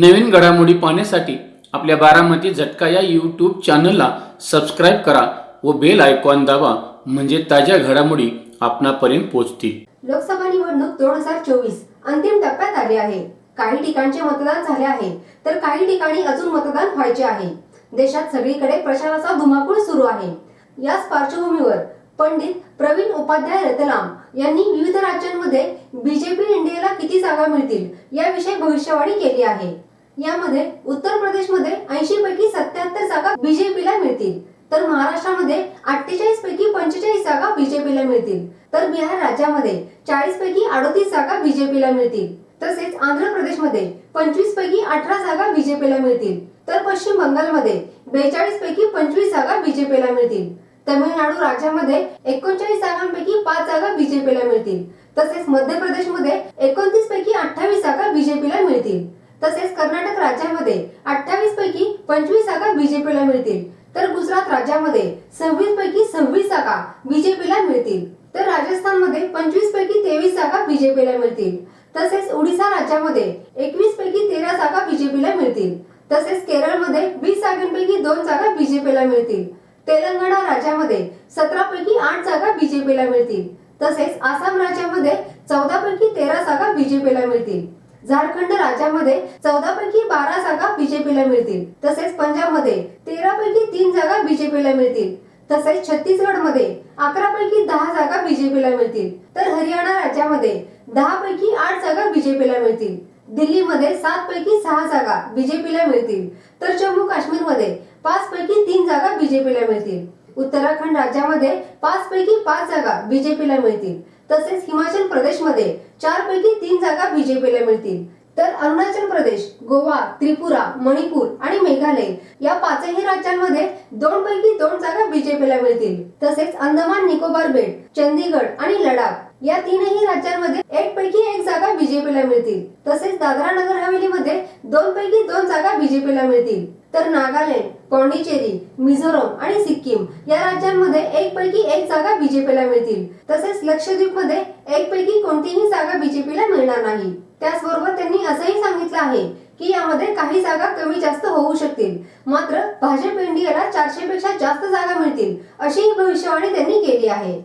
नवीन घडामोडी पाहण्यासाठी आपल्या बारामती झटका या यूट्यूब चॅनलला सबस्क्राईब करा व बेल आयकॉन दाबा म्हणजे ताज्या घडामोडी आपणापर्यंत पोहोचतील. लोकसभा निवडणूक दोन हजार चोवीस अंतिम टप्प्यात आली आहे. काही ठिकाणचे मतदान झाले आहे तर काही ठिकाणी अजून मतदान व्हायचे आहे. देशात सगळीकडे प्रचाराचा धुमाकूळ सुरू आहे. याच पार्श्वभूमीवर पंडित प्रवीण उपाध्याय रतलाम यांनी विविध राज्यांमध्ये बीजेपी इंडियाला किती जागा मिळतील याविषयी भविष्यवाणी केली आहे. यामध्ये उत्तर प्रदेशमध्ये ऐंशी पैकी सत्याहत्तर जागा बीजेपीला मिळतील तर महाराष्ट्रामध्ये अठ्ठेचाळीस पैकी पंचेचाळीस जागा बीजेपीला मिळतील तर बिहार राज्यामध्ये चाळीस पैकी अडोतीस जागा बीजेपीला मिळतील तसेच आंध्र प्रदेशमध्ये पंचवीस पैकी अठरा जागा बीजेपीला मिळतील तर पश्चिम बंगालमध्ये बेचाळीस पैकी पंचवीस जागा बीजेपीला मिळतील तमिळनाडू राज्यामध्ये एकोणचाळीस जागांपैकी पाच जागा बीजेपीला मिळतील. तसेच मध्य प्रदेशमध्ये एकोणतीस पैकी अठ्ठावीस जागा बीजेपीला मिळतील. तसेच कर्नाटक राज्यामध्ये अठ्ठावीस पैकी पंचवीस जागा बीजेपीला मिळतील. तर गुजरात राज्यामध्ये सव्वीस पैकी सव्वीस जागा बीजेपीला मिळतील. तर राजस्थानमध्ये पंचवीस पैकी तेवीस जागा बीजेपीला मिळतील. तसेच ओडिसा राज्यामध्ये एकवीस पैकी तेरा जागा बीजेपीला मिळतील. तसेच केरळमध्ये वीस जागांपैकी दोन जागा बीजेपीला मिळतील. तेलंगणा राज्यामध्ये सतरा पैकी आठ जागा बीजेपीला मिळतील. तसेच आसाम राज्यामध्ये चौदा पैकी तेरा जागा बीजेपीला मिळतील. झारखंड राज्यामध्ये चौदा पैकी बारा जागा बीजेपीला मिळतील. तसेच पंजाबमध्ये तेरा पैकी तीन जागा बीजेपीला मिळतील. तसेच छत्तीसगडमध्ये अकरा पैकी दहा जागा बीजेपीला मिळतील. तर हरियाणा राज्यामध्ये दहा पैकी आठ जागा बीजेपीला मिळतील. दिल्लीमध्ये सात पैकी सहा जागा बीजेपीला मिळतील. तर जम्मू काश्मीरमध्ये पाच पैकी तीन जागा बीजेपीला मिळतील. उत्तराखंड राज्यामध्ये पाच पैकी पाच जागा बीजेपीला मिळतील. तसेच हिमाचल प्रदेशमध्ये चार पैकी तीन जागा बीजेपीला मिळतील. तर अरुणाचल प्रदेश गोवा त्रिपुरा मणिपूर आणि मेघालय या पाचही राज्यांमध्ये दोन पैकी दोन जागा बीजेपीला मिळतील. तसेच अंदमान निकोबार बेट चंदीगड आणि लडाख या तीनही राज्यांमध्ये एक पैकी एक जागा बीजेपीला मिळतील. तसेच दादरा नगर हवेलीमध्ये दोन पैकी दोन जागा बीजेपीला मिळतील. तर नागालँड पॉंडिचेरी मिझोरम आणि सिक्कीम या राज्यांमध्ये एक पैकी एक जागा बीजेपीला मिळतील. तसेच लक्षद्वीपमध्ये एक पैकी कोणतीही जागा बीजेपीला मिळणार नाही. त्याचबरोबर त्यांनी असंही सांगितलं आहे की यामध्ये काही जागा कमी जास्त होऊ शकतील. मात्र भाजप इंडियाला चारशे पेक्षा जास्त जागा मिळतील अशी भविष्यवाणी त्यांनी केली आहे.